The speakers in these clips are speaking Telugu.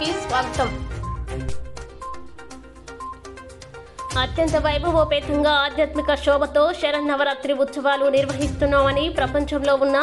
కి స్వాగతం. అత్యంత వైభవోపేతంగా ఆధ్యాత్మిక శోభతో శరన్నవరాత్రి ఉత్సవాలు నిర్వహిస్తున్నామని ప్రపంచంలో ఉన్న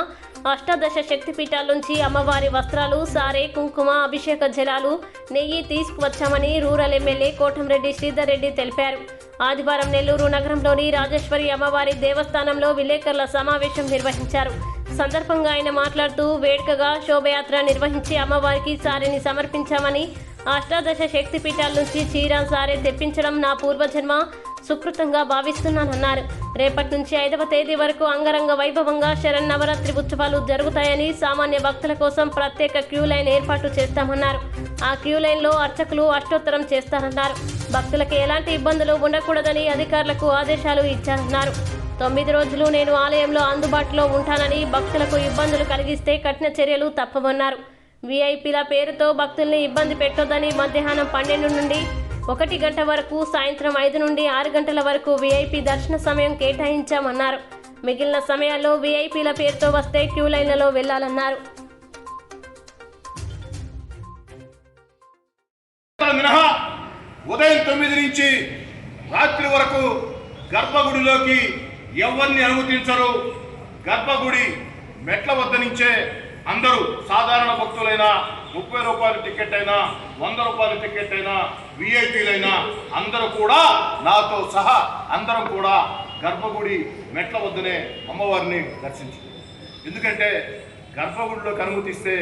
అష్టాదశ శక్తిపీఠాల నుంచి అమ్మవారి వస్త్రాలు సారే కుంకుమ అభిషేక జలాలు నెయ్యి తీసుకువచ్చామని రూరల్ ఎమ్మెల్యే కోటంరెడ్డి శ్రీధర్ రెడ్డి తెలిపారు. ఆదివారం నెల్లూరు నగరంలోని రాజేశ్వరి అమ్మవారి దేవస్థానంలో విలేకరుల సమావేశం నిర్వహించారు. సందర్భంగా ఆయన మాట్లాడుతూ వేడుకగా శోభయాత్ర నిర్వహించి అమ్మవారికి సారిని సమర్పించామని అష్టాదశ శక్తి పీఠాల నుంచి చీర సారే తెప్పించడం నా పూర్వజన్మ సుకృతంగా భావిస్తున్నానన్నారు. రేపటి నుంచి ఐదవ తేదీ వరకు అంగరంగ వైభవంగా శరన్నవరాత్రి ఉత్సవాలు జరుగుతాయని సామాన్య భక్తుల కోసం ప్రత్యేక క్యూ లైన్ ఏర్పాటు చేస్తామన్నారు. ఆ క్యూ లైన్లో అర్చకులు అష్టోత్తరం చేస్తారన్నారు. భక్తులకు ఎలాంటి ఇబ్బందులు ఉండకూడదని అధికారులకు ఆదేశాలు ఇచ్చారన్నారు. తొమ్మిది రోజులు నేను ఆలయంలో అందుబాటులో ఉంటానని భక్తులకు ఇబ్బందులు కలిగిస్తే కఠిన చర్యలు తప్పవన్నారు. వీఐపీల పేరుతో భక్తుల్ని ఇబ్బంది పెట్టొద్దని మధ్యాహ్నం పన్నెండు నుండి ఒకటి గంట వరకు సాయంత్రం ఐదు నుండి ఆరు గంటల వరకు వీఐపీ దర్శన సమయం కేటాయించామన్నారు. మిగిలిన సమయాల్లో వీఐపీల పేరుతో వస్తే క్యూ లైన్లలో వెళ్ళాలన్నారు. మినహా ఉదయం తొమ్మిది నుంచి రాత్రి వరకు గర్భగుడిలోకి ఎవరిని అనుమతించరు? గర్భగుడి మెట్ల వద్ద నుంచే అందరూ సాధారణ భక్తులైనా ముప్పై రూపాయల టికెట్ అయినా వంద రూపాయల టికెట్ అయినా విఐపీలైనా అందరూ కూడా నాతో సహా అందరం కూడా గర్భగుడి మెట్ల వద్దనే అమ్మవారిని దర్శించారు ఎందుకంటే గర్భగుడిలోకి అనుమతిస్తే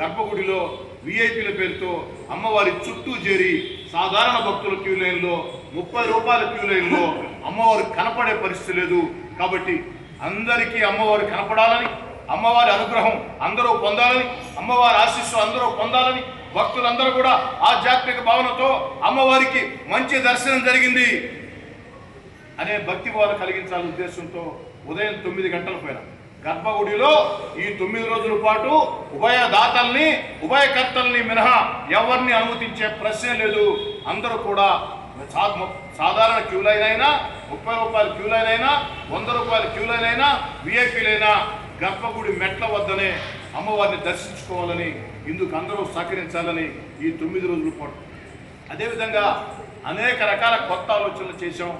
గర్భగుడిలో విఐపీల పేరుతో అమ్మవారి చుట్టూ చేరి సాధారణ భక్తుల క్యూ లైన్లో ముప్పై రూపాయల క్యూ లైన్లో అమ్మవారు కనపడే పరిస్థితి లేదు. కాబట్టి అందరికీ అమ్మవారు కనపడాలని అమ్మవారి అనుగ్రహం అందరూ పొందాలని అమ్మవారి ఆశీస్సు అందరూ పొందాలని భక్తులందరూ కూడా ఆధ్యాత్మిక భావనతో అమ్మవారికి మంచి దర్శనం జరిగింది అనే భక్తి భావన కలిగించాలనే ఉద్దేశంతో ఉదయం తొమ్మిది గంటల పైన గర్భగుడిలో ఈ తొమ్మిది రోజుల పాటు ఉభయ దాతల్ని ఉభయకర్తల్ని మినహా ఎవరిని అనుమతించే ప్రశ్నే లేదు. అందరూ కూడా సాధారణ క్యూ లైన్ అయినా ముప్పై రూపాయల క్యూ లైన్ అయినా వంద రూపాయల క్యూ లైన్ అయినా విఐపీలైనా గర్భగుడి మెట్ల వద్దనే అమ్మవారిని దర్శించుకోవాలని ఇందుకు అందరూ సహకరించాలని ఈ తొమ్మిది రోజుల పాటు. అదేవిధంగా అనేక రకాల కొత్త ఆలోచనలు చేశాం.